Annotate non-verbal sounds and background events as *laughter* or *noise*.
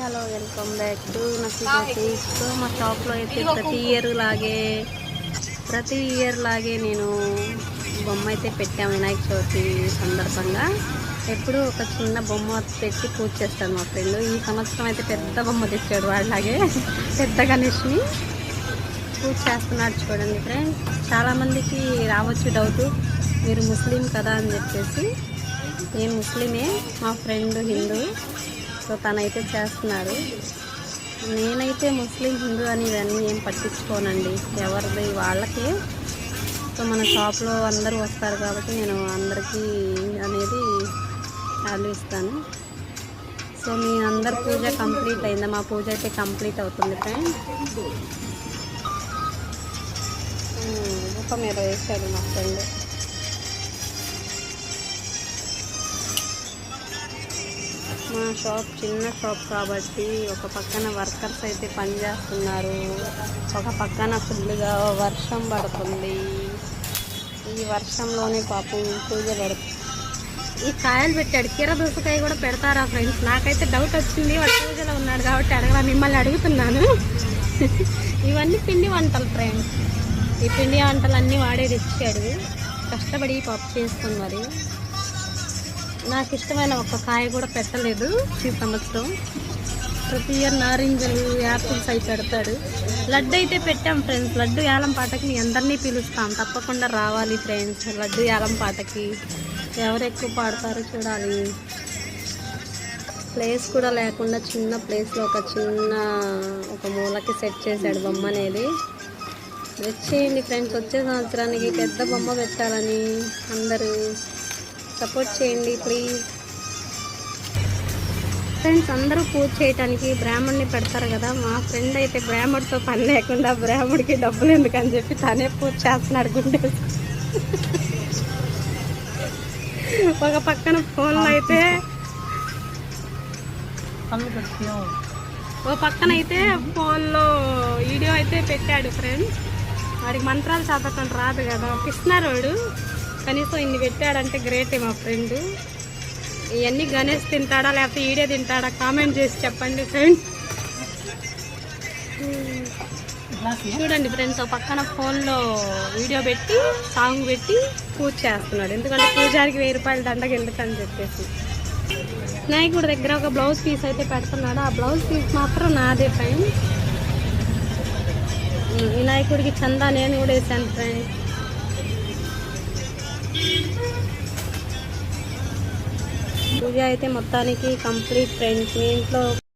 Hello welcome back to నసీస్ so మా షాప్లో అయితే ప్రతి ఇయర్ లాగే ప్రతి ఇయర్ లాగే నేను బొమ్మ అయితే పెట్టాము వినాయక చవితి సందర్భంగా. ఎప్పుడు ఒక చిన్న బొమ్మ పెట్టి పూజ చేస్తాను మా ఫ్రెండ్. ఈ సంవత్సరం అయితే పెద్ద బొమ్మ తెచ్చాడు వాళ్ళలాగే పెద్ద గణేష్ని. పూజ చేస్తున్నాడు చూడండి ఫ్రెండ్ చాలామందికి రావచ్చు డౌట్ మీరు ముస్లిం కదా అని చెప్పేసి. నేను ముస్లిమే మా ఫ్రెండ్ హిందూ. సో తనైతే చేస్తున్నారు నేనైతే ముస్లిం హిందూ అని ఇవన్నీ ఏం పట్టించుకోనండి. ఎవరిది వాళ్ళకే. సో మన షాప్లో అందరూ వస్తారు కాబట్టి నేను అందరికీ అనేది వాల్యూ ఇస్తాను. సో మీ అందరి పూజ కంప్లీట్ అయిందా? మా పూజ అయితే కంప్లీట్ అవుతుంది ఫ్రెండ్ ఒక మీద వేసాడు మా ఫ్రెండ్. మా షాప్ చిన్న షాప్ కాబట్టి ఒక పక్కన వర్కర్స్ అయితే పనిచేస్తున్నారు ఒక పక్కన ఫుల్గా వర్షం పడుతుంది. ఈ వర్షంలోనే పాపం పూజ పడుతుంది ఈ కాయలు పెట్టాడు. కీర దోసకాయ కూడా పెడతారా ఫ్రెండ్స్ నాకైతే డౌట్ వచ్చింది. వాడు పూజలో ఉన్నాడు కాబట్టి అడగరా మిమ్మల్ని అడుగుతున్నాను. *laughs* ఇవన్నీ పిండి వంటలు ఫ్రెండ్స్ ఈ పిండి వంటలు అన్నీ వాడే తెచ్చాడు. కష్టపడి పప్పు చేసుకుని మరి. నాకు ఇష్టమైన ఒక కాయ కూడా పెట్టలేదు ఈ సంవత్సరం. ప్రతి ఇయర్ నారింజలు యాపిల్స్ అవి పెడతాడు లడ్డు అయితే పెట్టాం ఫ్రెండ్స్. లడ్డు యాలం పాటకి అందరినీ పిలుస్తాం. తప్పకుండా రావాలి ఫ్రెండ్స్. లడ్డు యాలం పాటకి. ఎవరు ఎక్కువ పాడతారో చూడాలి. ప్లేస్ కూడా లేకుండా చిన్న ప్లేస్లో ఒక చిన్న ఒక మూలకి సెట్ చేశాడు బొమ్మ అనేది. వచ్చేయండి ఫ్రెండ్స్. వచ్చే సంవత్సరానికి పెద్ద బొమ్మ పెట్టాలని అందరూ సపోర్ట్ చేయండి ప్లీజ్. ఫ్రెండ్స్ అందరూ పూజ చేయటానికి బ్రాహ్మణ్ణి పెడతారు కదా. మా ఫ్రెండ్ అయితే బ్రాహ్మణుడితో పని లేకుండా బ్రాహ్మడికి డబ్బులు ఎందుకని చెప్పి తనే పూజ చేస్తున్నాడు గుండె ఒక పక్కన ఫోన్లో అయితే ఓ పక్కన అయితే ఫోన్లో వీడియో అయితే పెట్టాడు ఫ్రెండ్స్ వాడికి మంత్రాలు చదవటం రాదు కదా. కృష్ణారోడు కనీసం ఇన్ని పెట్టాడంటే గ్రేటే మా ఫ్రెండ్ ఇవన్నీ గణేష్ తింటాడా లేకపోతే ఈడే తింటాడా? కామెంట్ చేసి చెప్పండి ఫ్రెండ్స్ చూడండి ఫ్రెండ్స్ ఒక పక్కన ఫోన్లో వీడియో పెట్టి సాంగ్ పెట్టి పూజ చేస్తున్నాడు. ఎందుకంటే పూజారికి వెయ్యి రూపాయలు దండకి వెళ్తాను చెప్పేసి. వినాయకుడి దగ్గర ఒక బ్లౌజ్ పీస్ అయితే పెడుతున్నాడు. ఆ బ్లౌజ్ పీస్ మాత్రం నాదే ఫ్రెండ్స్ వినాయకుడికి చందా నేను కూడా వేసాను ఫ్రెండ్స్ పూజ అయితే మొత్తానికి కంప్లీట్ ఫ్రెండ్స్. మీ ఇంట్లో